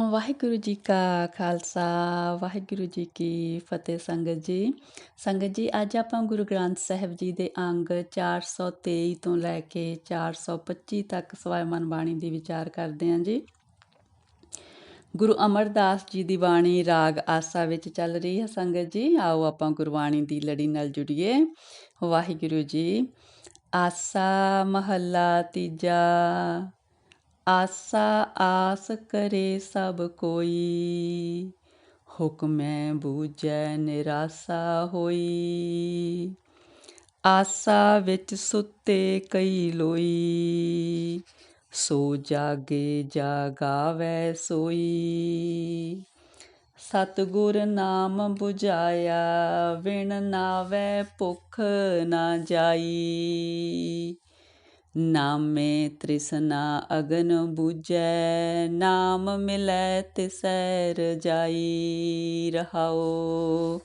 ਵਾਹਿਗੁਰੂ ਜੀ ਕਾ ਖਾਲਸਾ, ਵਾਹਿਗੁਰੂ ਜੀ ਕੀ ਫਤਿਹ ਸੰਗਤ ਜੀ। ਸੰਗਤ ਜੀ, ਅੱਜ ਆਪਾਂ ਗੁਰੂ ਗ੍ਰੰਥ ਸਾਹਿਬ ਜੀ ਦੇ ਅੰਗ 423 ਤੋਂ ਲੈ ਕੇ 425 ਤੱਕ ਸਵਾਇਮਨ ਬਾਣੀ ਦੀ ਵਿਚਾਰ ਕਰਦੇ ਹਾਂ ਜੀ। ਗੁਰੂ ਅਮਰਦਾਸ ਜੀ ਦੀ ਬਾਣੀ ਰਾਗ ਆਸਾ ਵਿੱਚ ਚੱਲ ਰਹੀ ਹੈ ਸੰਗਤ ਜੀ। ਆਓ ਆਪਾਂ ਗੁਰਬਾਣੀ ਦੀ ਲੜੀ ਨਾਲ ਜੁੜੀਏ। ਵਾਹਿਗੁਰੂ ਜੀ, ਆਸਾ ਮਹੱਲਾ ਤੀਜਾ ਆਸਾ ਆਸ ਕਰੇ ਸਭ ਕੋਈ। ਹੁਕਮੈ ਬੂਝੈ, ਨਿਰਾਸਾ ਹੋਈ। ਆਸਾ ਵਿੱਚ ਸੁੱਤੇ ਕਈ ਲੋਈ। ਸੋ ਜਾਗੇ, ਜਾਗਾਵੈ ਸੋਈ। ਸਤਗੁਰ ਨਾਮ 부ਝਾਇਆ ਵਿਣ ਨਾਵੇ ਭੁਖ ਨਾ ਜਾਈ। ਨਾਮੇ ਤ੍ਰਿਸ਼ਨਾ ਅਗਨ 부ਜੈ ਨਾਮ ਮਿਲੈ ਤਿਸੈ ਰਜਾਈ ਰਹਾਓ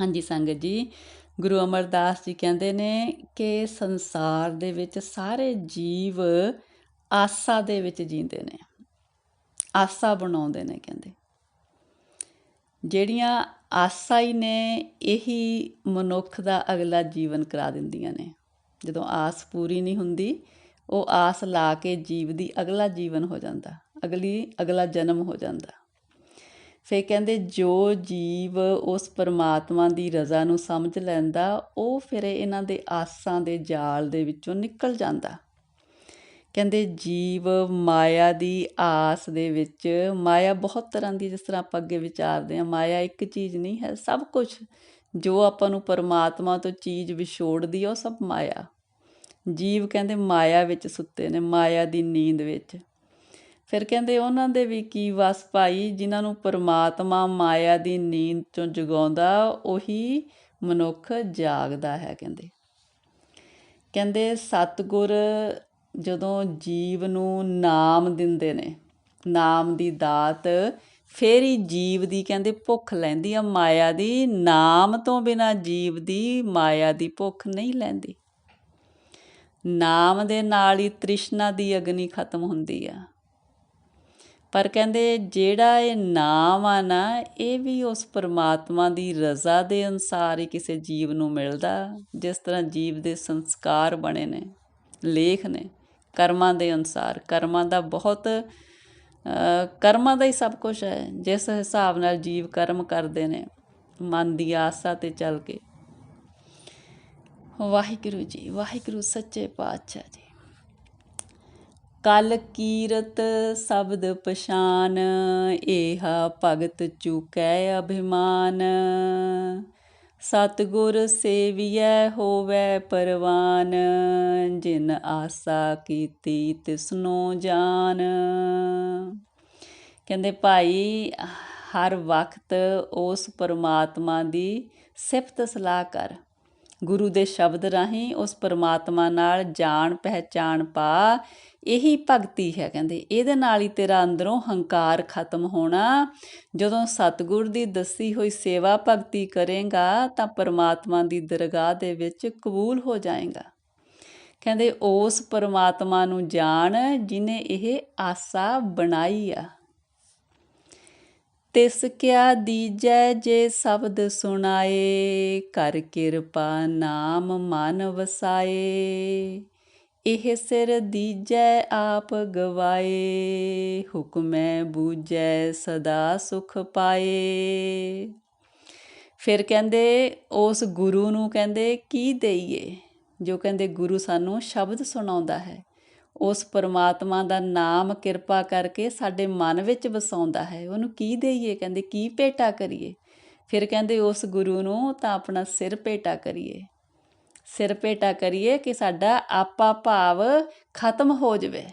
ਹਾਂਜੀ ਸੰਗਤ ਜੀ, ਗੁਰੂ ਅਮਰਦਾਸ ਜੀ ਕਹਿੰਦੇ ਨੇ ਕਿ ਸੰਸਾਰ ਦੇ ਵਿੱਚ ਸਾਰੇ ਜੀਵ ਆਸਾ ਦੇ ਵਿੱਚ ਜੀਂਦੇ ਨੇ, ਆਸਾ ਬਣਾਉਂਦੇ ਨੇ ਕਹਿੰਦੇ। ਜਿਹੜੀਆਂ ਆਸਾ ਹੀ ਨੇ, ਇਹੀ ਮਨੁੱਖ ਦਾ ਅਗਲਾ ਜੀਵਨ ਕਰਾ ਦਿੰਦੀਆਂ ਨੇ। ਜਦੋਂ ਆਸ ਪੂਰੀ ਨਹੀਂ ਹੁੰਦੀ, ਉਹ ਆਸ ਲਾ ਕੇ ਜੀਵ ਦੀ ਅਗਲਾ ਜੀਵਨ ਹੋ ਜਾਂਦਾ, ਅਗਲੀ, ਅਗਲਾ ਜਨਮ ਹੋ ਜਾਂਦਾ। ਫੇ ਕਹਿੰਦੇ, ਜੋ ਜੀਵ ਉਸ ਪਰਮਾਤਮਾ ਦੀ ਰਜ਼ਾ ਨੂੰ ਸਮਝ ਲੈਂਦਾ, ਉਹ ਫਿਰ ਇਹਨਾਂ ਦੇ ਆਸਾਂ ਦੇ ਜਾਲ ਦੇ ਵਿੱਚੋਂ ਨਿਕਲ ਜਾਂਦਾ। ਕਹਿੰਦੇ, ਜੀਵ ਮਾਇਆ ਦੀ ਆਸ ਦੇ ਵਿੱਚ, ਮਾਇਆ ਬਹੁਤ ਤਰ੍ਹਾਂ ਦੀ ਜਿਸ ਤਰ੍ਹਾਂ ਆਪਾਂ ਅੱਗੇ ਵਿਚਾਰਦੇ ਆ ਮਾਇਆ ਇੱਕ ਚੀਜ਼ ਨਹੀਂ ਹੈ, ਸਭ ਕੁਝ ਜੋ ਆਪਾਂ ਨੂੰ ਪਰਮਾਤਮਾ ਤੋਂ ਚੀਜ਼ ਵਿਛੋੜਦੀ ਆ, ਉਹ ਸਭ ਮਾਇਆ। ਜੀਵ ਕਹਿੰਦੇ ਮਾਇਆ ਵਿੱਚ ਸੁੱਤੇ ਨੇ, ਮਾਇਆ ਦੀ ਨੀਂਦ ਵਿੱਚ। ਫਿਰ ਕਹਿੰਦੇ ਉਹਨਾਂ ਦੇ ਵੀ ਕੀ ਵਸ ਪਾਈ, ਜਿਨ੍ਹਾਂ ਨੂੰ ਪਰਮਾਤਮਾ ਮਾਇਆ ਦੀ ਨੀਂਦ ਚੋਂ ਜਗਾਉਂਦਾ, ਉਹੀ ਮਨੁੱਖ ਜਾਗਦਾ ਹੈ ਕਹਿੰਦੇ। ਕਹਿੰਦੇ ਸਤਗੁਰ ਜਦੋਂ ਜੀਵ ਨੂੰ ਨਾਮ ਦਿੰਦੇ ਨੇ, ਨਾਮ ਦੀ ਦਾਤ ਫੇਰ ਹੀ ਜੀਵ ਦੀ ਕਹਿੰਦੇ ਭੁੱਖ ਲੈਂਦੀ ਆ, ਮਾਇਆ ਦੀ। ਨਾਮ ਤੋਂ ਬਿਨਾ ਜੀਵ ਦੀ, ਮਾਇਆ ਦੀ ਭੁੱਖ ਨਹੀਂ ਲੈਂਦੀ। ਨਾਮ ਦੇ ਨਾਲ ਹੀ ਤ੍ਰਿਸ਼ਨਾ ਦੀ ਅਗਨੀ ਖਤਮ ਹੁੰਦੀ ਆ। ਪਰ ਕਹਿੰਦੇ ਜਿਹੜਾ ਇਹ ਨਾਮ ਆ ਨਾ, ਇਹ ਵੀ ਉਸ ਪਰਮਾਤਮਾ ਦੀ ਰਜ਼ਾ ਦੇ ਅਨਸਾਰ ਹੀ ਕਿਸੇ ਜੀਵ ਨੂੰ ਮਿਲਦਾ, ਜਿਸ ਤਰ੍ਹਾਂ ਜੀਵ ਦੇ ਸੰਸਕਾਰ ਬਣੇ ਨੇ, ਲੇਖ ਨੇ, ਕਰਮਾਂ ਦੇ ਅਨਸਾਰ। ਕਰਮਾਂ ਦਾ ਬਹੁਤ ਕਰਮਾਂ ਦਾ ਹੀ ਸਭ ਕੁਝ ਹੈ। ਜਿਸ ਹਿਸਾਬ ਨਾਲ ਜੀਵ ਕਰਮ ਕਰਦੇ ਨੇ, ਮਨ ਦੀ ਆਸਾ ਤੇ ਚੱਲ ਕੇ। ਵਾਹਿਗੁਰੂ ਜੀ, ਵਾਹਿਗੁਰੂ ਸੱਚੇ ਪਾਤਸ਼ਾਹ ਜੀ। ਕਲ ਕੀਰਤ ਸ਼ਬਦ ਪਛਾਨ, ਏਹਾ ਭਗਤ ਚੁਕੈ ਅਭਿਮਾਨ। ਸਤਗੁਰ ਸੇਵੀਐ ਹੋਵੇ ਪਰਵਾਨ, ਜਿਨ ਆਸਾ ਕੀਤੀ ਤਿਸਨੋ ਜਾਨ। ਕਹਿੰਦੇ ਭਾਈ, ਹਰ ਵਕਤ ਉਸ ਪਰਮਾਤਮਾ ਦੀ ਸਿਫਤ ਸਲਾਹ ਕਰ। ਗੁਰੂ ਦੇ ਸ਼ਬਦ ਰਾਹੀਂ ਉਸ ਪਰਮਾਤਮਾ ਨਾਲ ਜਾਣ, ਪਹਿਚਾਣ ਪਾ, ਇਹੀ ਭਗਤੀ ਹੈ, ਕਹਿੰਦੇ। ਇਹਦੇ ਨਾਲ ਹੀ ਤੇਰਾ ਅੰਦਰੋਂ ਹੰਕਾਰ ਖਤਮ ਹੋਣਾ। ਜਦੋਂ ਸਤਗੁਰ ਦੀ ਦੱਸੀ ਹੋਈ ਸੇਵਾ ਭਗਤੀ ਕਰੇਗਾ, ਤਾਂ ਪਰਮਾਤਮਾ ਦੀ ਦਰਗਾਹ ਦੇ ਵਿੱਚ ਕਬੂਲ ਹੋ ਜਾਏਗਾ। ਕਹਿੰਦੇ, ਉਸ ਪਰਮਾਤਮਾ ਨੂੰ ਜਾਣ ਜਿਨੇ ਇਹ ਆਸਾ ਬਣਾਈ ਆ। ਤਿਸ ਕਿਆ ਦੀਜੈ ਜੇ ਸ਼ਬਦ ਸੁਣਾਏ, ਕਰ ਕਿਰਪਾ ਨਾਮ ਮਨ ਵਸਾਏ। ਇਹ ਸਿਰ ਦੀਜੈ ਆਪ ਗਵਾਏ, ਹੁਕਮੈ ਬੂਝੈ ਸਦਾ ਸੁਖ ਪਾਏ। ਫਿਰ ਕਹਿੰਦੇ, ਉਸ ਗੁਰੂ ਨੂੰ ਕਹਿੰਦੇ, ਕੀ ਦਈਏ? ਜੋ ਕਹਿੰਦੇ, ਗੁਰੂ ਸਾਨੂੰ ਸ਼ਬਦ ਸੁਣਾਉਂਦਾ ਹੈ। ਉਸ ਪਰਮਾਤਮਾ ਦਾ ਨਾਮ ਕਿਰਪਾ ਕਰਕੇ ਸਾਡੇ ਮਨ ਵਿੱਚ ਵਸਾਉਂਦਾ ਹੈ। ਉਹਨੂੰ ਕੀ ਦੇਈਏ? ਕਹਿੰਦੇ, ਕੀ ਭੇਟਾ ਕਰੀਏ? ਫਿਰ ਕਹਿੰਦੇ, ਉਸ ਗੁਰੂ ਨੂੰ ਤਾਂ ਆਪਣਾ ਸਿਰ ਭੇਟਾ ਕਰੀਏ। ਸਿਰ ਭੇਟਾ ਕਰੀਏ ਕਿ ਸਾਡਾ ਆਪਾ ਭਾਵ ਖਤਮ ਹੋ ਜਾਵੇ।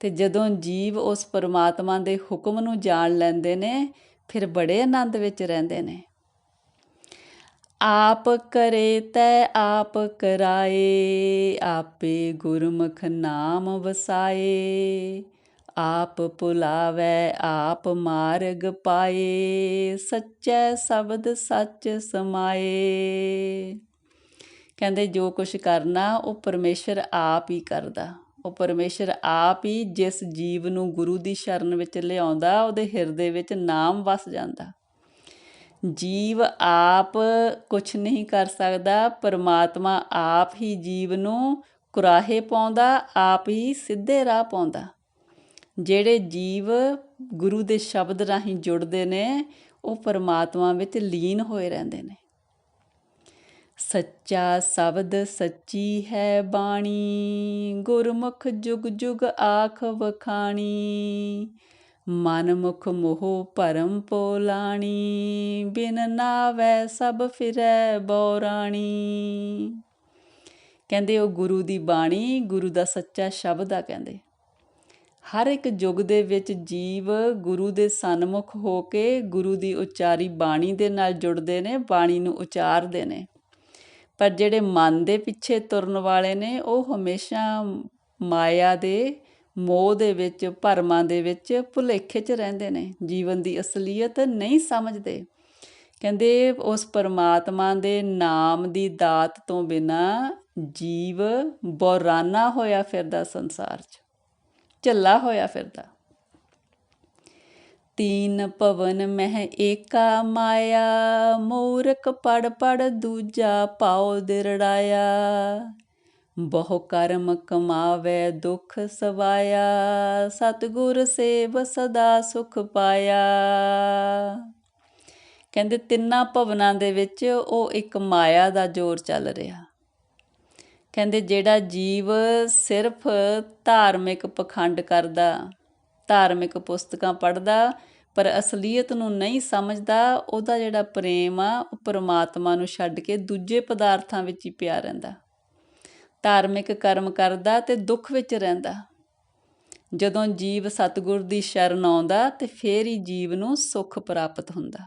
ਤੇ ਜਦੋਂ ਜੀਵ ਉਸ ਪਰਮਾਤਮਾ ਦੇ ਹੁਕਮ ਨੂੰ ਜਾਣ ਲੈਂਦੇ ਨੇ, ਫਿਰ ਬੜੇ ਆਨੰਦ ਵਿੱਚ ਰਹਿੰਦੇ ਨੇ। ਆਪ ਕਰੇ ਤੈ ਆਪ ਕਰਾਏ, ਆਪੇ ਗੁਰਮੁਖ ਨਾਮ ਵਸਾਏ। ਆਪ ਪੁਲਾਵੇ ਆਪ ਮਾਰਗ ਪਾਏ, ਸੱਚੇ ਸ਼ਬਦ ਸੱਚ ਸਮਾਏ। ਕਹਿੰਦੇ ਜੋ ਕੁਛ ਕਰਨਾ, ਉਹ ਪਰਮੇਸ਼ਰ ਆਪ ਹੀ ਕਰਦਾ। ਉਹ ਪਰਮੇਸ਼ਰ ਆਪ ਹੀ ਜਿਸ ਜੀਵ ਨੂੰ ਗੁਰੂ ਦੀ ਸ਼ਰਨ ਵਿੱਚ ਲਿਆਉਂਦਾ, ਉਹਦੇ ਹਿਰਦੇ ਵਿੱਚ ਨਾਮ ਵਸ ਜਾਂਦਾ। ਜੀਵ ਆਪ ਕੁਛ ਨਹੀਂ ਕਰ ਸਕਦਾ, ਪਰਮਾਤਮਾ ਆਪ ਹੀ ਜੀਵ ਨੂੰ ਕੁਰਾਹੇ ਪਾਉਂਦਾ, ਆਪ ਹੀ ਸਿੱਧੇ ਰਾਹ ਪਾਉਂਦਾ। ਜਿਹੜੇ ਜੀਵ ਗੁਰੂ ਦੇ ਸ਼ਬਦ ਰਾਹੀਂ ਜੁੜਦੇ ਨੇ, ਉਹ ਪਰਮਾਤਮਾ ਵਿੱਚ ਲੀਨ ਹੋਏ ਰਹਿੰਦੇ ਨੇ। ਸੱਚਾ ਸ਼ਬਦ ਸੱਚੀ ਹੈ ਬਾਣੀ, ਗੁਰਮੁਖ ਜੁਗ ਜੁਗ ਆਖ ਵਖਾਣੀ। ਮਨ ਮੁਖ ਮੋਹ ਭਰਮ ਪੋਲਾਣੀ, ਬਿਨ ਨਾਵੈ ਸਭ ਫਿਰੈ ਬੋਰਾਣੀ। ਕਹਿੰਦੇ ਉਹ ਗੁਰੂ ਦੀ ਬਾਣੀ, ਗੁਰੂ ਦਾ ਸੱਚਾ ਸ਼ਬਦ ਆ ਕਹਿੰਦੇ। ਹਰ ਇੱਕ ਯੁੱਗ ਦੇ ਵਿੱਚ ਜੀਵ ਗੁਰੂ ਦੇ ਸਨਮੁਖ ਹੋ ਕੇ ਗੁਰੂ ਦੀ ਉਚਾਰੀ ਬਾਣੀ ਦੇ ਨਾਲ ਜੁੜਦੇ ਨੇ, ਬਾਣੀ ਨੂੰ ਉਚਾਰਦੇ ਨੇ। ਪਰ ਜਿਹੜੇ ਮਨ ਦੇ ਪਿੱਛੇ ਤੁਰਨ ਵਾਲੇ ਨੇ, ਉਹ ਹਮੇਸ਼ਾ ਮਾਇਆ ਦੇ ਮੋਹ ਦੇ ਵਿੱਚ, ਭਰਮਾਂ ਦੇ ਵਿੱਚ ਭੁਲੇਖੇ 'ਚ ਰਹਿੰਦੇ ਨੇ। ਜੀਵਨ ਦੀ ਅਸਲੀਅਤ ਨਹੀਂ ਸਮਝਦੇ। ਕਹਿੰਦੇ ਉਸ ਪਰਮਾਤਮਾ ਦੇ ਨਾਮ ਦੀ ਦਾਤ ਤੋਂ ਬਿਨਾ ਜੀਵ ਬੋਰਾਨਾ ਹੋਇਆ ਫਿਰਦਾ ਸੰਸਾਰ 'ਚ। ਝੱਲਾ ਹੋਇਆ ਫਿਰਦਾ। ਤੀਨ ਪਵਨ ਮਹਿ ਏਕਾ ਮਾਇਆ, ਮੂਰਖ ਪੜ ਪੜ ਦੂਜਾ ਪਾਉ ਦਿਰੜਾਇਆ। ਬਹੁ ਕਰਮ ਕਮਾਵੇ ਦੁਖ ਸਵਾਇਆ, ਸਤਗੁਰ ਸੇਵ ਸਦਾ ਸੁਖ ਪਾਇਆ। ਕਹਿੰਦੇ ਤਿੰਨਾਂ ਭਵਨਾਂ ਦੇ ਵਿੱਚ ਉਹ ਇੱਕ ਮਾਇਆ ਦਾ ਜ਼ੋਰ ਚੱਲ ਰਿਹਾ। ਕਹਿੰਦੇ ਜਿਹੜਾ ਜੀਵ ਸਿਰਫ ਧਾਰਮਿਕ ਪਖੰਡ ਕਰਦਾ, ਧਾਰਮਿਕ ਪੁਸਤਕਾਂ ਪੜ੍ਹਦਾ, ਪਰ ਅਸਲੀਅਤ ਨੂੰ ਨਹੀਂ ਸਮਝਦਾ, ਉਹਦਾ ਜਿਹੜਾ ਪ੍ਰੇਮ ਆ, ਉਹ ਪਰਮਾਤਮਾ ਨੂੰ ਛੱਡ ਕੇ ਦੂਜੇ ਪਦਾਰਥਾਂ ਵਿੱਚ ਹੀ ਪਿਆ ਰਹਿੰਦਾ। ਧਾਰਮਿਕ ਕਰਮ ਕਰਦਾ ਤੇ ਦੁੱਖ ਵਿੱਚ ਰਹਿੰਦਾ। ਜਦੋਂ ਜੀਵ ਸਤਿਗੁਰ ਦੀ ਸ਼ਰਨ ਆਉਂਦਾ ਤੇ ਫੇਰ ਹੀ ਜੀਵ ਨੂੰ ਸੁੱਖ ਪ੍ਰਾਪਤ ਹੁੰਦਾ।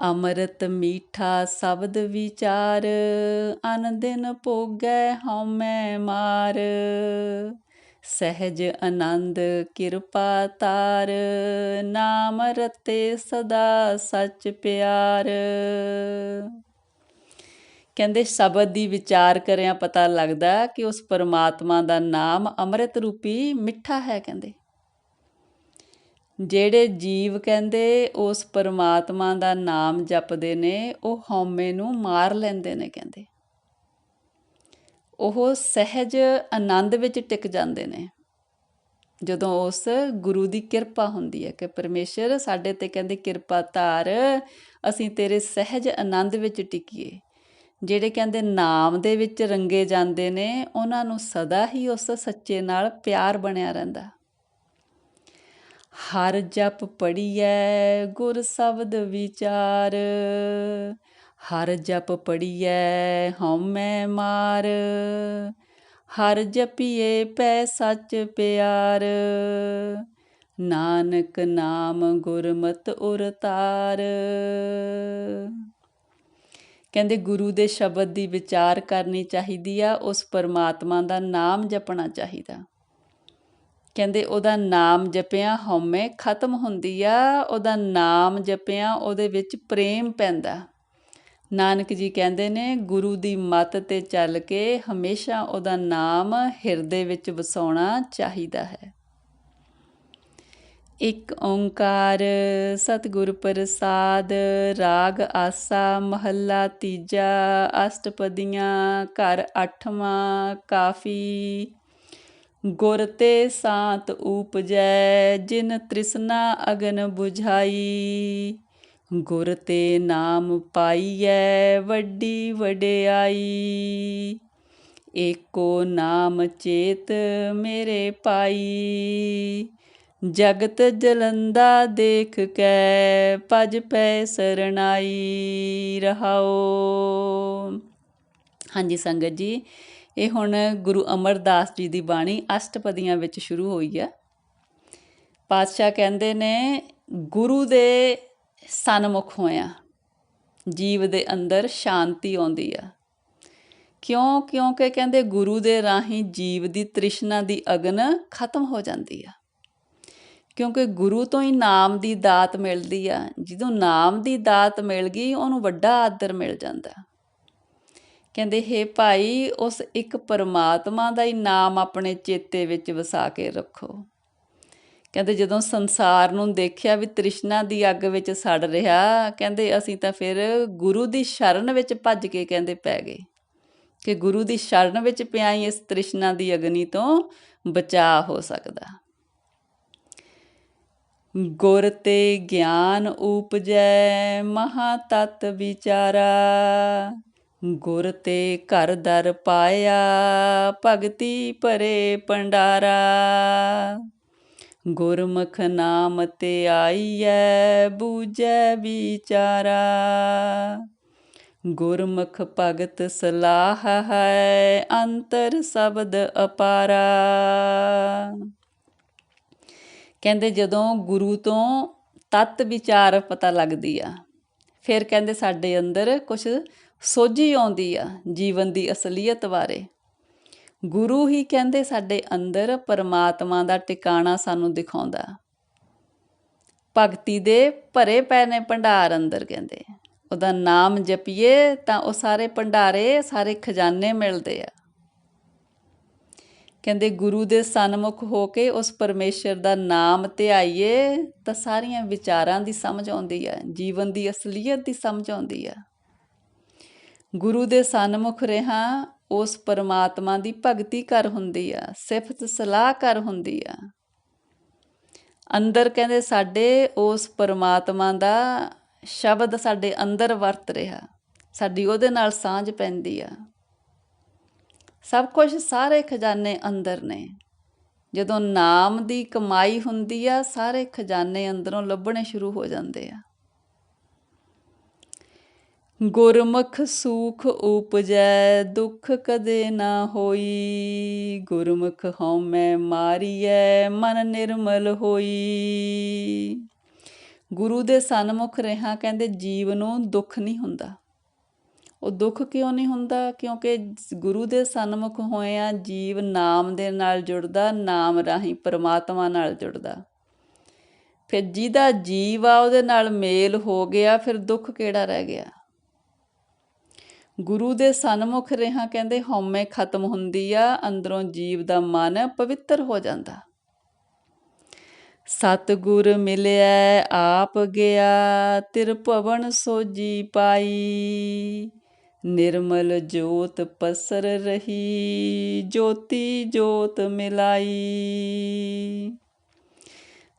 ਅੰਮ੍ਰਿਤ ਮੀਠਾ ਸ਼ਬਦ ਵਿਚਾਰ ਅਨ ਭੋਗੈ ਹਉਮੈ ਮਾਰ। ਸਹਿਜ ਆਨੰਦ ਕਿਰਪਾ ਤਾਰ, ਨਾਮ ਰਤੇ ਸਦਾ ਸੱਚ ਪਿਆਰ। ਕਹਿੰਦੇ ਸ਼ਬਦ ਦੀ ਵਿਚਾਰ ਕਰਿਆ ਪਤਾ ਲੱਗਦਾ ਕਿ ਉਸ ਪਰਮਾਤਮਾ ਦਾ ਨਾਮ ਅੰਮ੍ਰਿਤ ਰੂਪੀ ਮਿੱਠਾ ਹੈ ਕਹਿੰਦੇ। ਜਿਹੜੇ ਜੀਵ ਕਹਿੰਦੇ, ਉਸ ਪਰਮਾਤਮਾ ਦਾ ਨਾਮ ਜਪਦੇ ਨੇ, ਉਹ ਹਉਮੈ ਨੂੰ ਮਾਰ ਲੈਂਦੇ ਨੇ ਕਹਿੰਦੇ। ਉਹ ਸਹਿਜ ਆਨੰਦ ਵਿੱਚ ਟਿਕ ਜਾਂਦੇ ਨੇ। ਜਦੋਂ ਉਸ ਗੁਰੂ ਦੀ ਕਿਰਪਾ ਹੁੰਦੀ ਹੈ ਕਿ ਪਰਮੇਸ਼ਰ ਸਾਡੇ ਤੇ ਕਹਿੰਦੇ ਕਿਰਪਾ ਧਾਰ, ਅਸੀਂ ਤੇਰੇ ਸਹਿਜ ਆਨੰਦ ਵਿੱਚ ਟਿਕੀਏ। ਜਿਹੜੇ ਕਹਿੰਦੇ ਨਾਮ ਦੇ ਵਿੱਚ ਰੰਗੇ ਜਾਂਦੇ ਨੇ, ਉਹਨਾਂ ਨੂੰ ਸਦਾ ਹੀ ਉਸ ਸੱਚੇ ਨਾਲ ਪਿਆਰ ਬਣਿਆ ਰਹਿੰਦਾ। ਹਰ ਜਪ ਪੜੀਐ ਗੁਰ ਸ਼ਬਦ ਵਿਚਾਰ, ਹਰ ਜਪ ਪੜੀਐ ਹਉਮੈ ਮਾਰ, ਹਰ ਜਪੀਏ ਪੈ ਸੱਚ ਪਿਆਰ। ਨਾਨਕ ਨਾਮ ਗੁਰਮਤ ਉਰਤਾਰ। ਕਹਿੰਦੇ ਗੁਰੂ ਦੇ ਸ਼ਬਦ ਦੀ ਵਿਚਾਰ ਕਰਨੀ ਚਾਹੀਦੀ ਆ, ਉਸ ਪਰਮਾਤਮਾ ਦਾ ਨਾਮ ਜਪਣਾ ਚਾਹੀਦਾ। ਕਹਿੰਦੇ ਉਹਦਾ ਨਾਮ ਜਪਿਆ ਹਉਮੈ ਖਤਮ ਹੁੰਦੀ ਆ, ਉਹਦਾ ਨਾਮ ਜਪਿਆ ਉਹਦੇ ਵਿੱਚ ਪ੍ਰੇਮ ਪੈਂਦਾ। ਨਾਨਕ ਜੀ ਕਹਿੰਦੇ ਨੇ, ਗੁਰੂ ਦੀ ਮੱਤ ਤੇ ਚੱਲ ਕੇ ਹਮੇਸ਼ਾ ਉਹਦਾ ਨਾਮ ਹਿਰਦੇ ਵਿੱਚ ਵਸਾਉਣਾ ਚਾਹੀਦਾ ਹੈ। ਇੱਕ ਓੰਕਾਰ, ਸਤਿਗੁਰ ਪ੍ਰਸਾਦ, ਰਾਗ ਆਸਾ, ਮਹੱਲਾ ਤੀਜਾ, ਅਸ਼ਟਪਦੀਆਂ, ਘਰ ਅੱਠਵਾਂ, ਕਾਫੀ। ਗੁਰ ਤੇ ਸਾਤ ਉਪਜੈ ਜਿਨ ਤ੍ਰਿਸ਼ਨਾ ਅਗਨ 부ਝਾਈ ਗੁਰ ਤੇ ਨਾਮ ਪਾਈਐ, ਵੱਡੀ ਵਡਿਆਈ। ਏਕੋ ਨਾਮ ਚੇਤ ਮੇਰੇ ਪਾਈ। ਜਗਤ ਜਲੰਦਾ ਦੇਖ ਕੇ, ਭਜ ਪੈ ਸਰਣਾਈ ਰਹਾਓ ਹਾਂਜੀ ਸੰਗਤ ਜੀ, ਇਹ ਹੁਣ ਗੁਰੂ ਅਮਰਦਾਸ ਜੀ ਦੀ ਬਾਣੀ ਅਸ਼ਟਪਦੀਆਂ ਵਿੱਚ ਸ਼ੁਰੂ ਹੋਈ ਹੈ। ਪਾਤਸ਼ਾਹ ਕਹਿੰਦੇ ਨੇ, ਗੁਰੂ ਦੇ ਸਨਮੁਖ ਹੋਇਆ, ਜੀਵ ਦੇ ਅੰਦਰ ਸ਼ਾਂਤੀ ਆਉਂਦੀ ਆ। ਕਿਉਂ, ਕਿਉਂਕਿ ਕਹਿੰਦੇ ਗੁਰੂ ਦੇ ਰਾਹੀਂ ਜੀਵ ਦੀ ਤ੍ਰਿਸ਼ਨਾ ਦੀ ਅਗਨ ਖਤਮ ਹੋ ਜਾਂਦੀ ਆ। ਕਿਉਂਕਿ ਗੁਰੂ ਤੋਂ ਹੀ ਨਾਮ ਦੀ ਦਾਤ ਮਿਲਦੀ ਆ। ਜਦੋਂ ਨਾਮ ਦੀ ਦਾਤ ਮਿਲ ਗਈ, ਉਹਨੂੰ ਵੱਡਾ ਆਦਰ ਮਿਲ ਜਾਂਦਾ। ਕਹਿੰਦੇ, ਹੇ ਭਾਈ, ਉਸ ਇੱਕ ਪਰਮਾਤਮਾ ਦਾ ਹੀ ਨਾਮ ਆਪਣੇ ਚੇਤੇ ਵਿੱਚ ਵਸਾ ਕੇ ਰੱਖੋ। ਕਹਿੰਦੇ, ਜਦੋਂ ਸੰਸਾਰ ਨੂੰ ਦੇਖਿਆ ਵੀ ਤ੍ਰਿਸ਼ਨਾ ਦੀ ਅੱਗ ਵਿੱਚ ਸੜ ਰਿਹਾ, ਕਹਿੰਦੇ, ਅਸੀਂ ਤਾਂ ਫਿਰ ਗੁਰੂ ਦੀ ਸ਼ਰਨ ਵਿੱਚ ਭੱਜ ਕੇ ਕਹਿੰਦੇ ਪੈ ਗਏ ਕਿ ਗੁਰੂ ਦੀ ਸ਼ਰਨ ਵਿੱਚ ਪਿਆ ਹੀ ਇਸ ਤ੍ਰਿਸ਼ਨਾ ਦੀ ਅਗਨੀ ਤੋਂ ਬਚਾ ਹੋ ਸਕਦਾ। ਗੁਰ ਤੇ ਗਿਆਨ ਉਪਜੈ, ਮਹਾ ਤਤ ਵਿਚਾਰਾ। ਗੁਰ ਤੇ ਘਰ ਦਰ ਪਾਇਆ, ਭਗਤੀ ਭਰੇ ਪੰਡਾਰਾ ਗੁਰਮੁਖ ਨਾਮ ਤੇ ਆਈਐ, ਬੂਝੈ ਵਿਚਾਰਾ। ਗੁਰਮੁਖ ਭਗਤ ਸਲਾਹ ਹੈ, ਅੰਤਰ ਸ਼ਬਦ ਅਪਾਰਾ। ਕਹਿੰਦੇ ਜਦੋਂ ਗੁਰੂ ਤੋਂ ਤਤ ਵਿਚਾਰ ਪਤਾ ਲੱਗਦੀ ਆ, ਫਿਰ ਕਹਿੰਦੇ ਸਾਡੇ ਅੰਦਰ ਕੁਝ ਸੋਝੀ ਆਉਂਦੀ ਆ ਜੀਵਨ ਦੀ ਅਸਲੀਅਤ ਬਾਰੇ। ਗੁਰੂ ਹੀ ਕਹਿੰਦੇ ਸਾਡੇ ਅੰਦਰ ਪਰਮਾਤਮਾ ਦਾ ਟਿਕਾਣਾ ਸਾਨੂੰ ਦਿਖਾਉਂਦਾ। ਭਗਤੀ ਦੇ ਭਰੇ ਪੈ ਨੇ ਭੰਡਾਰ ਅੰਦਰ ਕਹਿੰਦੇ, ਉਹਦਾ ਨਾਮ ਜਪੀਏ ਤਾਂ ਉਹ ਸਾਰੇ ਭੰਡਾਰੇ, ਸਾਰੇ ਖਜ਼ਾਨੇ ਮਿਲਦੇ ਆ। ਕਹਿੰਦੇ ਗੁਰੂ ਦੇ ਸਨਮੁਖ ਹੋ ਕੇ ਉਸ ਪਰਮੇਸ਼ਰ ਦਾ ਨਾਮ ਧਿਆਈਏ, ਤਾਂ ਸਾਰੀਆਂ ਵਿਚਾਰਾਂ ਦੀ ਸਮਝ ਆਉਂਦੀ ਆ, ਜੀਵਨ ਦੀ ਅਸਲੀਅਤ ਦੀ ਸਮਝ ਆਉਂਦੀ ਆ। ਗੁਰੂ ਦੇ ਸਨਮੁਖ ਰਹਾ, ਉਸ ਪਰਮਾਤਮਾ ਦੀ ਭਗਤੀ ਕਰ ਹੁੰਦੀ ਆ, ਸਿਫਤ ਸਲਾਹ ਕਰ ਹੁੰਦੀ ਆ। ਅੰਦਰ ਕਹਿੰਦੇ ਸਾਡੇ ਉਸ ਪਰਮਾਤਮਾ ਦਾ ਸ਼ਬਦ ਸਾਡੇ ਅੰਦਰ ਵਰਤ ਰਿਹਾ, ਸਾਡੀ ਉਹਦੇ ਨਾਲ ਸਾਂਝ ਪੈਂਦੀ ਆ। ਸਭ ਕੁਝ ਸਾਰੇ ਖਜ਼ਾਨੇ ਅੰਦਰ ਨੇ। ਜਦੋਂ ਨਾਮ ਦੀ ਕਮਾਈ ਹੁੰਦੀ ਆ, ਸਾਰੇ ਖਜ਼ਾਨੇ ਅੰਦਰੋਂ ਲੱਭਣੇ ਸ਼ੁਰੂ ਹੋ ਜਾਂਦੇ ਆ। ਗੁਰਮੁਖ ਸੂਖ ਉਪਜੈ, ਦੁੱਖ ਕਦੇ ਨਾ ਹੋਈ। ਗੁਰਮੁਖ ਹਉਮੈ ਮਾਰੀਐ, ਮਨ ਨਿਰਮਲ ਹੋਈ। ਗੁਰੂ ਦੇ ਸਨਮੁਖ ਰਹਾ ਕਹਿੰਦੇ ਜੀਵ ਨੂੰ ਦੁੱਖ ਨਹੀਂ ਹੁੰਦਾ। ਉਹ ਦੁੱਖ ਕਿਉਂ ਨਹੀਂ ਹੁੰਦਾ? ਕਿਉਂਕਿ ਗੁਰੂ ਦੇ ਸਨਮੁਖ ਹੋਇਆ ਜੀਵ ਨਾਮ ਦੇ ਨਾਲ ਜੁੜਦਾ, ਨਾਮ ਰਾਹੀਂ ਪਰਮਾਤਮਾ ਨਾਲ ਜੁੜਦਾ। ਫਿਰ ਜਿਹਦਾ ਜੀਵ ਆ, ਉਹਦੇ ਨਾਲ ਮੇਲ ਹੋ ਗਿਆ, ਫਿਰ ਦੁੱਖ ਕਿਹੜਾ ਰਹਿ ਗਿਆ? ਗੁਰੂ ਦੇ ਸਨਮੁਖ ਰਹਾ ਕਹਿੰਦੇ, ਹਉਮੈ ਖਤਮ ਹੁੰਦੀ ਆ, ਅੰਦਰੋਂ ਜੀਵ ਦਾ ਮਨ ਪਵਿੱਤਰ ਹੋ ਜਾਂਦਾ। ਸਤਗੁਰ ਮਿਲਿਆ ਆਪ ਗਿਆ ਤਿਰ ਭਵਨ ਸੋਜੀ ਪਾਈ। ਨਿਰਮਲ ਜੋਤ ਪਸਰ ਰਹੀ, ਜੋਤੀ ਜੋਤ ਮਿਲਾਈ।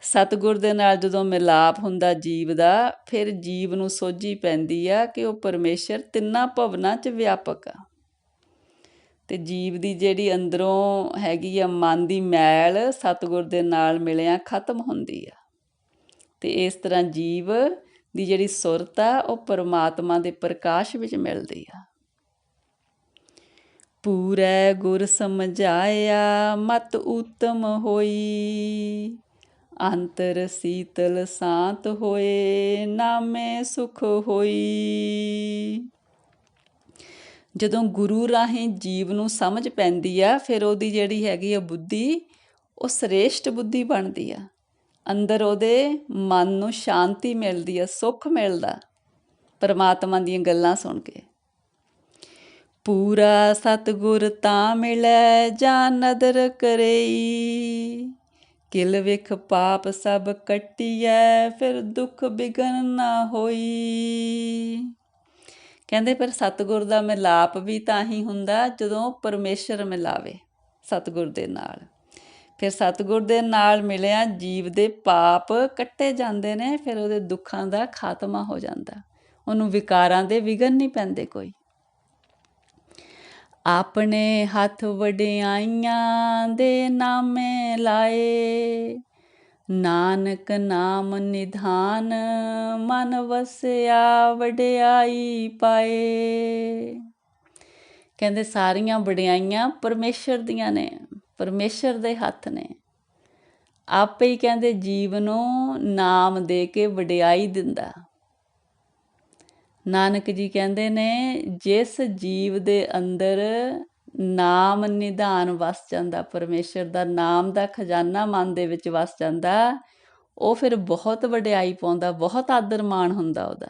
ਸਤਗੁਰ ਦੇ ਨਾਲ ਜਦੋਂ ਮਿਲਾਪ ਹੁੰਦਾ ਜੀਵ ਦਾ, ਫਿਰ ਜੀਵ ਨੂੰ ਸੋਝੀ ਪੈਂਦੀ ਆ ਕਿ ਉਹ ਪਰਮੇਸ਼ਰ ਤਿੰਨਾਂ ਭਵਨਾਂ 'ਚ ਵਿਆਪਕ ਆ। ਤੇ ਜੀਵ ਦੀ ਜਿਹੜੀ ਅੰਦਰੋਂ ਹੈਗੀ ਆ ਮਨ ਦੀ ਮੈਲ ਸਤਗੁਰ ਦੇ ਨਾਲ ਮਿਲਿਆ ਖਤਮ ਹੁੰਦੀ ਆ। ਤੇ ਇਸ ਤਰ੍ਹਾਂ ਜੀਵ ਦੀ ਜਿਹੜੀ ਸੁਰਤ ਆ, ਉਹ ਪਰਮਾਤਮਾ ਦੇ ਪ੍ਰਕਾਸ਼ ਵਿੱਚ ਮਿਲਦੀ ਆ। ਪੂਰੇ ਗੁਰ ਸਮਝਾਇਆ, ਮਤ ਉਤਮ ਹੋਈ। ਅੰਤਰ ਸੀਤਲ ਸਾਤ ਹੋਏ, ਨਾਮੇ ਸੁਖ ਹੋਈ। ਜਦੋਂ ਗੁਰੂ ਰਾਹੀਂ ਜੀਵ ਨੂੰ ਸਮਝ ਪੈਂਦੀ ਆ, ਫਿਰ ਉਹਦੀ ਜਿਹੜੀ ਹੈਗੀ ਆ ਬੁੱਧੀ, ਉਹ ਸ੍ਰੇਸ਼ਟ ਬੁੱਧੀ ਬਣਦੀ ਆ। ਅੰਦਰ ਉਹਦੇ ਮਨ ਨੂੰ ਸ਼ਾਂਤੀ ਮਿਲਦੀ ਹੈ ਸੁੱਖ ਮਿਲਦਾ ਪਰਮਾਤਮਾ ਦੀਆਂ ਗੱਲਾਂ ਸੁਣ ਕੇ। ਪੂਰਾ ਸਤਗੁਰ ਤਾਂ ਮਿਲੈ ਜਾਂ ਨਦਰ ਕਰੇਈ, ਕਿਲ ਵਿਖ ਪਾਪ ਸਭ ਕੱਟਿਐ, ਫਿਰ ਦੁੱਖ ਬਿਗਨ ਨਾ ਹੋਈ। ਕਹਿੰਦੇ, ਪਰ ਸਤਗੁਰ ਦਾ ਮਿਲਾਪ ਵੀ ਤਾਂ ਹੀ ਹੁੰਦਾ ਜਦੋਂ ਪਰਮੇਸ਼ਰ ਮਿਲਾਵੇ ਸਤਗੁਰ ਦੇ ਨਾਲ। ਫਿਰ ਸਤਿਗੁਰ ਦੇ ਨਾਲ ਮਿਲਿਆ, ਜੀਵ ਦੇ ਪਾਪ ਕੱਟੇ ਜਾਂਦੇ ਨੇ, ਫਿਰ ਉਹਦੇ ਦੁੱਖਾਂ ਦਾ ਖਾਤਮਾ ਹੋ ਜਾਂਦਾ। ਉਹਨੂੰ ਵਿਕਾਰਾਂ ਦੇ ਵਿਗਨ ਨਹੀਂ ਪੈਂਦੇ ਕੋਈ। ਆਪਣੇ ਹੱਥ ਵਡਿਆਈਆਂ ਦੇ ਨਾਮੇ ਲਾਏ, ਨਾਨਕ ਨਾਮ ਨਿਧਾਨ ਮਨ ਵਸਿਆ, ਵਡਿਆਈ ਪਾਏ। ਕਹਿੰਦੇ ਸਾਰੀਆਂ ਵਡਿਆਈਆਂ ਪਰਮੇਸ਼ਰ ਦੀਆਂ ਨੇ। ਪਰਮੇਸ਼ਰ ਦੇ ਹੱਥ ਨੇ। ਆਪੇ ਹੀ ਕਹਿੰਦੇ ਜੀਵ ਨੂੰ ਨਾਮ ਦੇ ਕੇ ਵਡਿਆਈ ਦਿੰਦਾ। ਨਾਨਕ ਜੀ ਕਹਿੰਦੇ ਨੇ, ਜਿਸ ਜੀਵ ਦੇ ਅੰਦਰ ਨਾਮ ਨਿਧਾਨ ਵਸ ਜਾਂਦਾ, ਪਰਮੇਸ਼ਰ ਦਾ ਨਾਮ ਦਾ ਖਜ਼ਾਨਾ ਮਨ ਦੇ ਵਿੱਚ ਵਸ ਜਾਂਦਾ, ਉਹ ਫਿਰ ਬਹੁਤ ਵਡਿਆਈ ਪਾਉਂਦਾ, ਬਹੁਤ ਆਦਰ ਮਾਣ ਹੁੰਦਾ ਉਹਦਾ।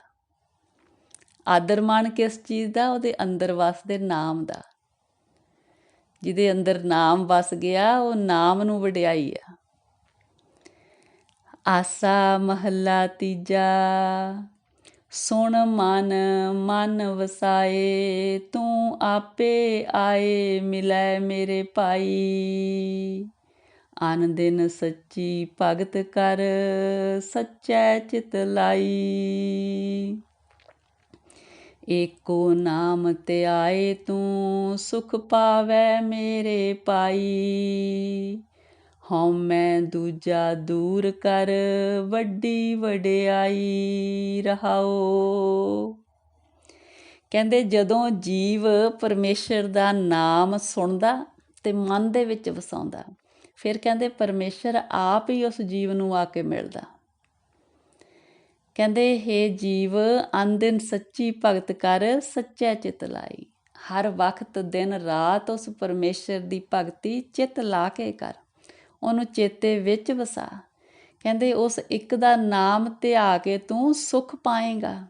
ਆਦਰ ਮਾਣ ਕਿਸ ਚੀਜ਼ ਦਾ? ਉਹਦੇ ਅੰਦਰ ਵਸਦੇ ਨਾਮ ਦਾ। ਜਿਹਦੇ ਅੰਦਰ ਨਾਮ ਵਸ ਗਿਆ, ਉਹ ਨਾਮ ਨੂੰ ਵਡਿਆਈ ਆ। ਆਸਾ ਮਹੱਲਾ ਤੀਜਾ, ਸੁਣ ਮਨ ਮਨ ਵਸਾਏ, ਤੂੰ ਆਪੇ ਆਏ, ਮਿਲੈ ਮੇਰੇ ਭਾਈ। ਆਨ ਦਿਨ ਸੱਚੀ ਭਗਤ ਕਰ, ਸੱਚੈ ਚਿਤ ਲਾਈ। ਏਕੋ ਨਾਮ ਤੇ ਆਏ ਤੂੰ, ਸੁਖ ਪਾਵੈ ਮੇਰੇ ਪਾਈ। ਹਉ ਮੈਂ ਦੂਜਾ ਦੂਰ ਕਰ, ਵੱਡੀ ਵਡਿਆਈ ਰਹਾਓ। ਕਹਿੰਦੇ ਜਦੋਂ ਜੀਵ ਪਰਮੇਸ਼ਰ ਦਾ ਨਾਮ ਸੁਣਦਾ ਤੇ ਮਨ ਦੇ ਵਿੱਚ ਵਸਾਉਂਦਾ, ਫਿਰ ਕਹਿੰਦੇ ਪਰਮੇਸ਼ਰ ਆਪ ਹੀ ਉਸ ਜੀਵ ਨੂੰ ਆ ਕੇ ਮਿਲਦਾ। ਕਹਿੰਦੇ, ਹੇ ਜੀਵ ਅੰਦਿਨ ਸੱਚੀ ਭਗਤ ਕਰ ਸੱਚੇ ਚਿਤ ਲਾਈ। ਹਰ ਵਕਤ, ਦਿਨ ਰਾਤ ਉਸ ਪਰਮੇਸ਼ਰ ਦੀ ਭਗਤੀ ਚਿਤ ਲਾ ਕੇ ਕਰ। ਉਹਨੂੰ ਚੇਤੇ ਵਿੱਚ ਵਸਾ। ਕਹਿੰਦੇ, ਉਸ ਇੱਕ ਦਾ ਨਾਮ ਧਿਆ ਕੇ ਤੂੰ ਸੁਖ ਪਾਏਗਾ।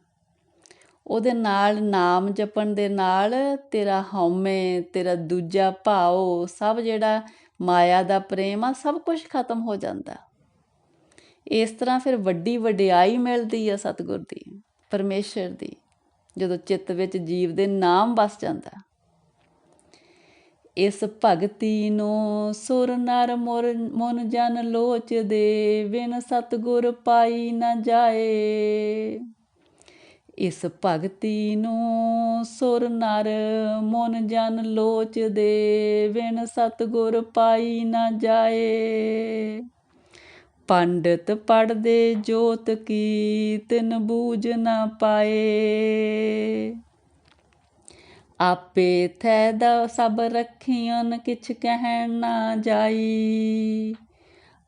ਉਹਦੇ ਨਾਲ ਨਾਮ ਜਪਣ ਦੇ ਨਾਲ ਤੇਰਾ ਹਉਮੈ, ਤੇਰਾ ਦੂਜਾ ਭਾਉ, ਸਭ ਜਿਹੜਾ ਮਾਇਆ ਦਾ ਪ੍ਰੇਮ ਆ, ਸਭ ਕੁਝ ਖਤਮ ਹੋ ਜਾਂਦਾ। ਇਸ ਤਰ੍ਹਾਂ ਫਿਰ ਵੱਡੀ ਵਡਿਆਈ ਮਿਲਦੀ ਆ ਸਤਿਗੁਰ ਦੀ, ਪਰਮੇਸ਼ਰ ਦੀ, ਜਦੋਂ ਚਿੱਤ ਵਿੱਚ ਜੀਵ ਦੇ ਨਾਮ ਵਸ ਜਾਂਦਾ। ਇਸ ਭਗਤੀ ਨੂੰ ਸੁਰ ਨਰ ਮੁਰ, ਮਨ ਜਨ ਲੋਚ ਦੇ ਬਿਨ ਸਤਗੁਰ ਪਾਈ ਨਾ ਜਾਏ। ਇਸ ਭਗਤੀ ਨੂੰ ਸੁਰ ਨਰ ਮਨ ਜਨ ਲੋਚ ਦੇ ਬਿਨ ਸਤਗੁਰ ਪਾਈ ਨਾ ਜਾਏ। ਪੰਡਤ ਪੜਦੇ ਜੋਤ ਕੀ, ਤਿਨ ਬੂਝ ਨਾ ਪਾਏ। ਆਪੇ ਥੈ ਦਾ ਸਭ ਰੱਖੀਆਂ ਕਿਛ ਕਹਿਣ ਨਾ ਜਾਈ।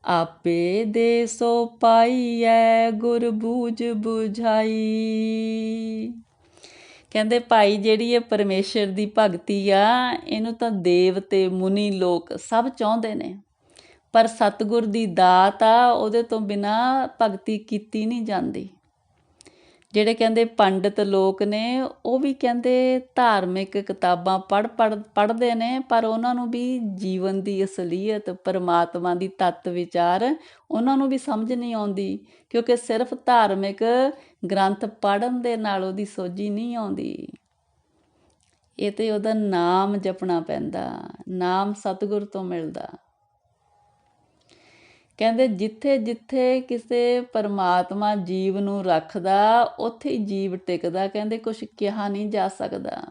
ਆਪੇ ਦੇ ਸੋ ਪਾਈਐ ਗੁਰ ਬੂਝ 부ਝਾਈ ਕਹਿੰਦੇ ਭਾਈ ਜਿਹੜੀ ਇਹ ਪਰਮੇਸ਼ਰ ਦੀ ਭਗਤੀ ਆ, ਇਹਨੂੰ ਤਾਂ ਦੇਵ ਦੇਵਤੇ, ਮੁਨੀ ਲੋਕ ਸਭ ਚਾਹੁੰਦੇ ਨੇ। ਪਰ ਸਤਿਗੁਰ ਦੀ ਦਾਤ ਆ, ਉਹਦੇ ਤੋਂ ਬਿਨਾ ਭਗਤੀ ਕੀਤੀ ਨਹੀਂ ਜਾਂਦੀ। ਜਿਹੜੇ ਕਹਿੰਦੇ ਪੰਡਿਤ ਲੋਕ ਨੇ, ਉਹ ਵੀ ਕਹਿੰਦੇ ਧਾਰਮਿਕ ਕਿਤਾਬਾਂ ਪੜ ਪੜ ਪੜ੍ਹਦੇ ਨੇ, ਪਰ ਉਹਨਾਂ ਨੂੰ ਵੀ ਜੀਵਨ ਦੀ ਅਸਲੀਅਤ, ਪਰਮਾਤਮਾ ਦੀ ਤੱਤ ਵਿਚਾਰ ਉਹਨਾਂ ਨੂੰ ਵੀ ਸਮਝ ਨਹੀਂ ਆਉਂਦੀ, ਕਿਉਂਕਿ ਸਿਰਫ ਧਾਰਮਿਕ ਗ੍ਰੰਥ ਪੜਨ ਦੇ ਨਾਲ ਉਹਦੀ ਸੋਝੀ ਨਹੀਂ ਆਉਂਦੀ। ਇਹ ਤੇ ਉਹਦਾ ਨਾਮ ਜਪਣਾ ਪੈਂਦਾ, ਨਾਮ ਸਤਿਗੁਰ ਤੋਂ ਮਿਲਦਾ। ਕਹਿੰਦੇ ਜਿੱਥੇ ਜਿੱਥੇ ਕਿਸੇ ਪਰਮਾਤਮਾ ਜੀਵ ਨੂੰ ਰੱਖਦਾ, ਉੱਥੇ ਹੀ ਜੀਵ ਟਿਕਦਾ। ਕਹਿੰਦੇ ਕੁਝ ਕਿਹਾ ਨਹੀਂ ਜਾ ਸਕਦਾ।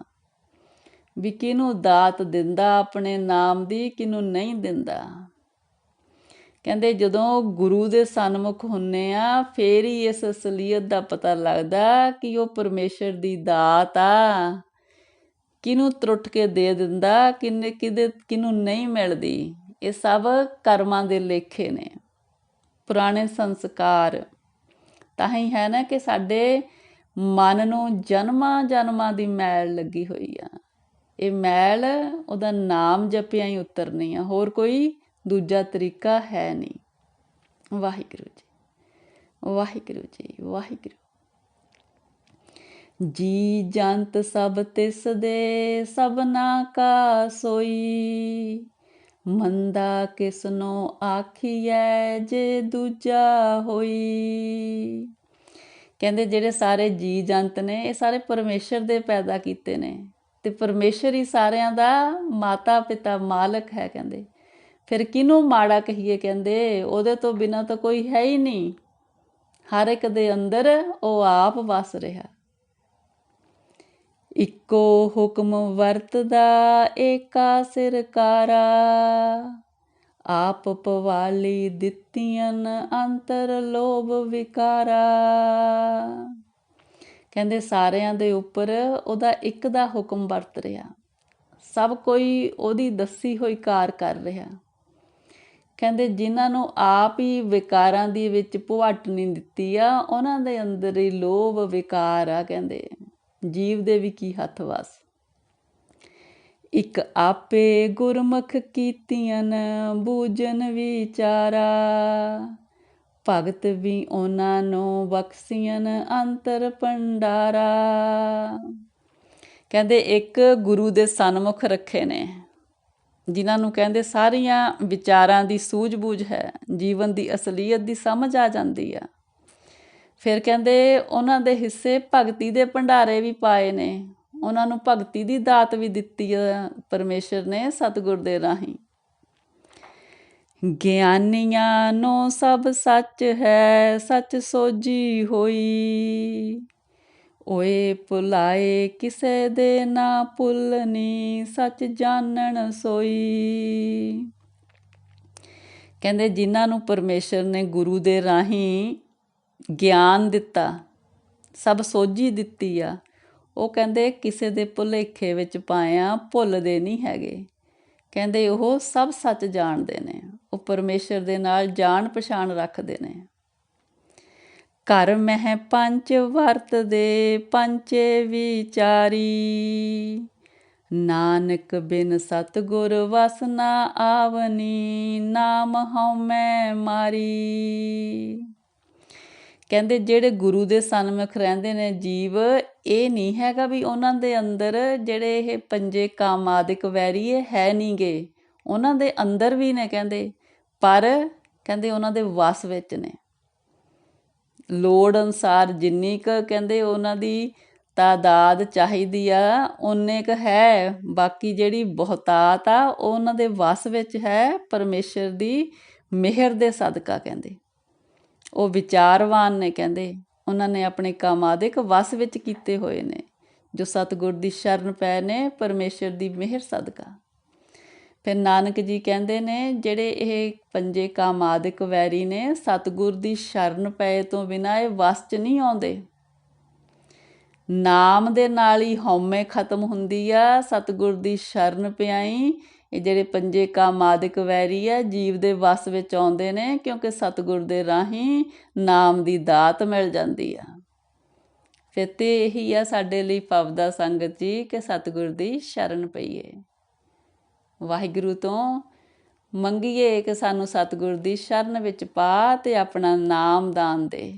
ਵੀ ਕਿਨੂੰ ਦਾਤ ਦਿੰਦਾ, ਆਪਣੇ ਨਾਮ ਦੀ ਕਿਨੂੰ ਨਹੀਂ ਦਿੰਦਾ। ਕਹਿੰਦੇ ਜਦੋਂ ਗੁਰੂ ਦੇ ਸਨਮੁਖ ਹੁੰਨੇ ਆ, ਫੇਰ ਹੀ ਇਸ ਅਸਲੀਅਤ ਦਾ ਪਤਾ ਲੱਗਦਾ ਕਿ ਉਹ ਪਰਮੇਸ਼ਰ ਦੀ ਦਾਤ ਆ। ਕਿਨੂੰ ਤਰੁੱਟ ਕੇ ਦੇ ਦਿੰਦਾ ਕਿੰਨੇ ਕਿਦੇ ਕਿਨੂੰ ਨਹੀਂ ਮਿਲਦੀ। ਇਹ ਸਭ ਕਰਮਾਂ ਦੇ ਲੇਖੇ ਨੇ। ਪੁਰਾਣੇ ਸੰਸਕਾਰ। ਤਾਂ ਹੀ ਹੈ ਨਾ ਕਿ ਸਾਡੇ ਮਨ ਨੂੰ ਜਨਮਾਂ ਜਨਮਾਂ ਦੀ ਮੈਲ ਲੱਗੀ ਹੋਈ ਆ। ਇਹ ਮੈਲ ਉਹਦਾ ਨਾਮ ਜਪਿਆ ਹੀ ਉਤਰਨੀ ਆ, ਹੋਰ ਕੋਈ ਦੂਜਾ ਤਰੀਕਾ ਹੈ ਨਹੀਂ। ਵਾਹਿਗੁਰੂ ਜੀ ਵਾਹਿਗੁਰੂ ਜੀ ਵਾਹਿਗੁਰੂ। ਜੀ ਜੰਤ ਸਭ ਤਿਸ ਦੇ ਸਭਨਾ ਕਾ ਸੋਈ। ਮੰਦਾ ਕਿਸਨੋ ਆਖੀਐ ਜੇ ਦੂਜਾ ਹੋਈ। ਕਹਿੰਦੇ ਜਿਹੜੇ ਸਾਰੇ ਜੀ ਜੰਤ ਨੇ, ਇਹ ਸਾਰੇ ਪਰਮੇਸ਼ਰ ਦੇ ਪੈਦਾ ਕੀਤੇ ਨੇ। ਤੇ ਪਰਮੇਸ਼ਰ ਹੀ ਸਾਰਿਆਂ ਦਾ ਮਾਤਾ ਪਿਤਾ ਮਾਲਕ ਹੈ ਕਹਿੰਦੇ। ਫਿਰ ਕਿਨੂੰ ਮਾੜਾ ਕਹੀਏ ਕਹਿੰਦੇ? ਉਹਦੇ ਤੋਂ ਬਿਨਾ ਤਾਂ ਕੋਈ ਹੈ ਹੀ ਨਹੀਂ। ਹਰ ਇੱਕ ਦੇ ਅੰਦਰ ਉਹ ਆਪ ਵਸ ਰਿਹਾ। ਇੱਕੋ ਹੁਕਮ ਵਰਤਦਾ, ਏਕਾ ਸਿਰਕਾਰਾ। ਆਪ ਪਵਾਲੀ ਦਿੱਤੀਆਂ ਅੰਤਰ ਲੋਭ ਵਿਕਾਰਾ। ਕਹਿੰਦੇ ਸਾਰਿਆਂ ਦੇ ਉੱਪਰ ਉਹਦਾ ਇੱਕ ਦਾ ਹੁਕਮ ਵਰਤ ਰਿਹਾ। ਸਭ ਕੋਈ ਉਹਦੀ ਦੱਸੀ ਹੋਈ ਕਾਰ ਕਰ ਰਿਹਾ। ਕਹਿੰਦੇ ਜਿਨ੍ਹਾਂ ਨੂੰ ਆਪ ਹੀ ਵਿਕਾਰਾਂ ਦੀ ਵਿੱਚ ਪੁਹਟ ਨਹੀਂ ਦਿੱਤੀ ਆ, ਉਹਨਾਂ ਦੇ ਅੰਦਰ ਹੀ ਲੋਭ ਵਿਕਾਰ ਆ ਕਹਿੰਦੇ। ਜੀਵ ਦੇ ਵੀ ਕੀ ਹੱਥ ਵਸ। ਇੱਕ ਆਪੇ ਗੁਰਮੁਖ ਕੀਤੀਆਂ ਬੂਜਨ ਵਿਚਾਰਾ। ਭਗਤ ਵੀ ਉਹਨਾਂ ਨੂੰ ਬਖਸ਼ੀਆਂ ਅੰਤਰ ਭੰਡਾਰਾ। ਕਹਿੰਦੇ ਇੱਕ ਗੁਰੂ ਦੇ ਸਨਮੁਖ ਰੱਖੇ ਨੇ, ਜਿਨ੍ਹਾਂ ਨੂੰ ਕਹਿੰਦੇ ਸਾਰੀਆਂ ਵਿਚਾਰਾਂ ਦੀ ਸੂਝ-ਬੂਝ ਹੈ, ਜੀਵਨ ਦੀ ਅਸਲੀਅਤ ਦੀ ਸਮਝ ਆ ਜਾਂਦੀ ਆ। ਫਿਰ ਕਹਿੰਦੇ ਉਹਨਾਂ ਦੇ ਹਿੱਸੇ ਭਗਤੀ ਦੇ ਭੰਡਾਰੇ ਵੀ ਪਾਏ ਨੇ। ਉਹਨਾਂ ਨੂੰ ਭਗਤੀ ਦੀ ਦਾਤ ਵੀ ਦਿੱਤੀ ਆ ਪਰਮੇਸ਼ਰ ਨੇ ਸਤਿਗੁਰ ਦੇ ਰਾਹੀਂ। ਗਿਆਨੀਆਂ ਨੂੰ ਸਭ ਸੱਚ ਹੈ, ਸੱਚ ਸੋਜੀ ਹੋਈ। ਓਏ ਭੁਲਾਏ ਕਿਸੇ ਦੇ ਨਾ ਭੁੱਲਨੀ ਸੱਚ ਜਾਣਨ ਸੋਈ। ਕਹਿੰਦੇ ਜਿਨ੍ਹਾਂ ਨੂੰ ਪਰਮੇਸ਼ਰ ਨੇ ਗੁਰੂ ਦੇ ਰਾਹੀਂ ਗਿਆਨ ਦਿੱਤਾ, ਸਭ ਸੋਝੀ ਦਿੱਤੀ ਆ। ਉਹ ਕਹਿੰਦੇ, ਕਿਸੇ ਦੇ ਭੁਲੇਖੇ ਵਿੱਚ ਪਾਇਆ ਭੁੱਲਦੇ ਨਹੀਂ ਹੈਗੇ। ਕਹਿੰਦੇ, ਉਹ ਸਭ ਸੱਚ ਜਾਣਦੇ ਨੇ, ਉਹ ਪਰਮੇਸ਼ਰ ਦੇ ਨਾਲ ਜਾਣ ਪਛਾਣ ਰੱਖਦੇ ਨੇ। ਘਰ ਮਹਿ ਪੰਜ ਵਰਤ ਦੇ ਪੰਚੇ ਵਿਚਾਰੀ। ਨਾਨਕ ਬਿਨ ਸਤਗੁਰ ਵਸਨਾ ਆਵਨੀ, ਨਾਮ ਹਉਮੈ ਮਾਰੀ। ਕਹਿੰਦੇ ਜਿਹੜੇ ਗੁਰੂ ਦੇ ਸਨਮੁਖ ਰਹਿੰਦੇ ਨੇ ਜੀਵ, ਇਹ ਨਹੀਂ ਹੈਗਾ ਵੀ ਉਹਨਾਂ ਦੇ ਅੰਦਰ ਜਿਹੜੇ ਇਹ ਪੰਜੇ ਕਾਮਾਦਿਕ ਵੈਰੀਏ ਹੈ ਨਹੀਂਗੇ। ਉਹਨਾਂ ਦੇ ਅੰਦਰ ਵੀ ਨੇ ਕਹਿੰਦੇ, ਪਰ ਕਹਿੰਦੇ ਉਹਨਾਂ ਦੇ ਵਸ ਵਿੱਚ ਨੇ। ਲੋੜ ਅਨਸਾਰ ਜਿੰਨੀ ਕ ਕਹਿੰਦੇ ਉਹਨਾਂ ਦੀ ਤਾਦਾਦ ਚਾਹੀਦੀ ਆ ਉਨੇ ਕ ਹੈ। ਬਾਕੀ ਜਿਹੜੀ ਬਹੁਤਾਤ ਆ, ਉਹ ਉਹਨਾਂ ਦੇ ਵਸ ਵਿੱਚ ਹੈ, ਪਰਮੇਸ਼ਰ ਦੀ ਮਿਹਰ ਦੇ ਸਦਕਾ ਕਹਿੰਦੇ। ਉਹ ਵਿਚਾਰਵਾਨ ਨੇ ਕਹਿੰਦੇ, ਉਹਨਾਂ ਨੇ ਆਪਣੇ ਕਾਮਾਦਿਕ ਵਸ ਵਿੱਚ ਕੀਤੇ ਹੋਏ ਨੇ, ਜੋ ਸਤਗੁਰ ਦੀ ਸ਼ਰਨ ਪਏ ਨੇ, ਪਰਮੇਸ਼ਰ ਦੀ ਮਿਹਰ ਸਦਕਾ। ਫਿਰ ਨਾਨਕ ਜੀ ਕਹਿੰਦੇ ਨੇ, ਜਿਹੜੇ ਇਹ ਪੰਜੇ ਕਾਮਾਦਿਕ ਵੈਰੀ ਨੇ, ਸਤਗੁਰ ਦੀ ਸ਼ਰਨ ਪਏ ਤੋਂ ਬਿਨਾ ਇਹ ਵਸ ਚ ਨਹੀਂ ਆਉਂਦੇ। ਨਾਮ ਦੇ ਨਾਲ ਹੀ ਹਉਮੈ ਖਤਮ ਹੁੰਦੀ ਆ, ਸਤਗੁਰ ਦੀ ਸ਼ਰਨ ਪਿਆਈ ਇਹ ਜਿਹੜੇ ਪੰਜੇ ਕਾਮ ਆਦਿਕ ਵੈਰੀ ਆ, ਜੀਵ ਦੇ ਵਸ ਵਿੱਚ ਆਉਂਦੇ ਨੇ, ਕਿਉਂਕਿ ਸਤਿਗੁਰ ਦੇ ਰਾਹੀਂ ਨਾਮ ਦੀ ਦਾਤ ਮਿਲ ਜਾਂਦੀ ਆ। ਫਿਰ ਤੇ ਇਹੀ ਆ ਸਾਡੇ ਲਈ ਪਵਦਾ ਸੰਗਤ ਜੀ, ਕਿ ਸਤਿਗੁਰ ਦੀ ਸ਼ਰਨ ਪਈਏ। ਵਾਹਿਗੁਰੂ ਤੋਂ ਮੰਗੀਏ ਕਿ ਸਾਨੂੰ ਸਤਿਗੁਰ ਦੀ ਸ਼ਰਨ ਵਿੱਚ ਪਾ ਤੇ ਆਪਣਾ ਨਾਮ ਦਾਨ ਦੇ।